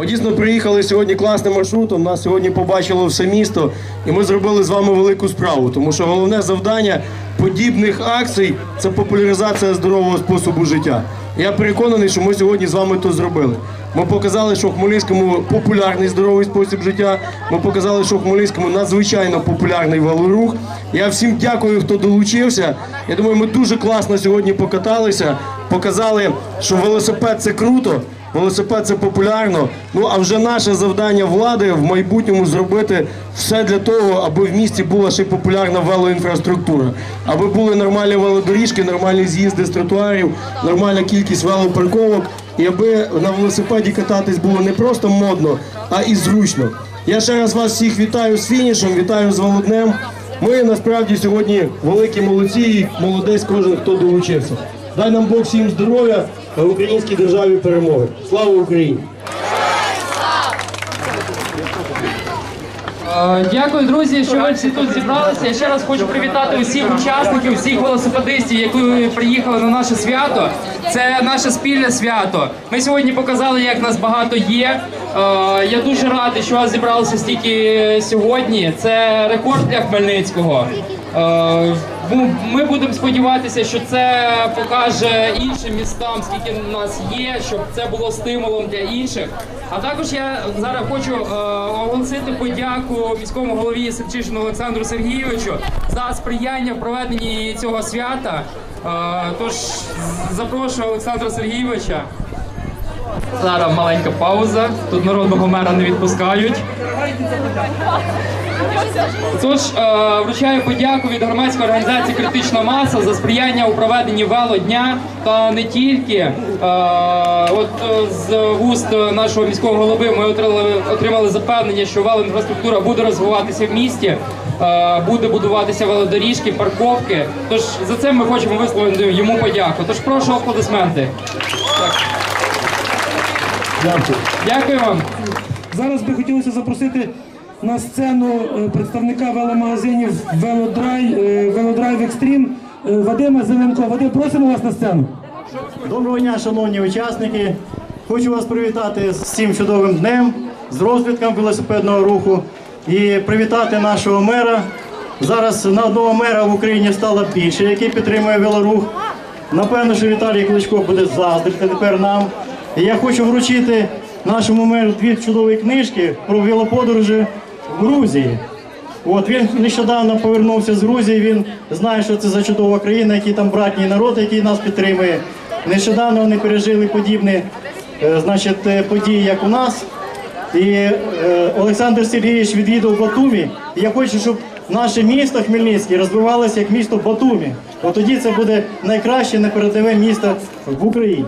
Ми дійсно приїхали сьогодні класним маршрутом. Нас сьогодні побачило все місто, і ми зробили з вами велику справу. Тому що головне завдання подібних акцій це популяризація здорового способу життя. Я переконаний, що ми сьогодні з вами то зробили. Ми показали, що в Хмельницькому популярний здоровий спосіб життя. Ми показали, що в Хмельницькому надзвичайно популярний велорух. Я всім дякую, хто долучився. Я думаю, ми дуже класно сьогодні покаталися, показали, що велосипед це круто. Велосипед це популярно. Ну а вже наше завдання влади в майбутньому зробити все для того, аби в місті була ще популярна велоінфраструктура, аби були нормальні велодоріжки, нормальні з'їзди з тротуарів, нормальна кількість велопарковок, і аби на велосипеді кататись було не просто модно, а і зручно. Я ще раз вас всіх вітаю з фінішем, вітаю з Володнем. Ми насправді сьогодні великі молодці, і молодець кожен, хто долучився. Дай нам Бог всім здоров'я, а українській державі перемоги. Слава Україні! Е, Дякую, друзі, що ви всі тут зібралися. Я ще раз хочу привітати усіх учасників, всіх велосипедистів, які приїхали на наше свято. Це наше спільне свято. Ми сьогодні показали, як нас багато є. Е, Я дуже радий, що вас зібралося стільки сьогодні. Це рекорд для Хмельницького. Е, Ми будемо сподіватися, що це покаже іншим містам, скільки нас є, щоб це було стимулом для інших. А також я зараз хочу е, оголосити подяку міському голові Севчишину Олександру Сергійовичу за сприяння в проведенні цього свята. Тож запрошую Олександра Сергійовича. Зараз маленька пауза. Тут народного мера не відпускають. Тож е, вручаю подяку від громадської організації Критична маса за сприяння у проведенні велодня та не тільки. Е, от е, з вуст нашого міського голови ми отримали, запевнення, що велоінфраструктура буде розвиватися в місті, буде будуватися велодоріжки, парковки. Тож за це ми хочемо висловити йому подяку. Тож прошу аплодисменти. Дякую. Дякую вам. Зараз би хотілося запросити на сцену е, представника веломагазинів Велодрай, е, Велодрайв Екстрім е, Вадима Зеленко. Вадим, просимо вас на сцену. Доброго дня, шановні учасники. Хочу вас привітати з цим чудовим днем, з розвитком велосипедного руху і привітати нашого мера. Зараз на одного мера в Україні стало більше, який підтримує велорух. Напевно, що Віталій Кличко буде заздрити тепер нам. І я хочу вручити нашому меру дві чудові книжки про велоподорожі в Грузії. От він нещодавно повернувся з Грузії. Він знає, що це за чудова країна, який там братній народ, який нас підтримує. Нещодавно вони пережили подібні е, значить, е, події, як у нас. І е, Олександр Сергійович відвідав Батумі. Я хочу, щоб наше місто Хмельницький розвивалося як місто Батумі. От тоді це буде найкраще непередове місто в Україні.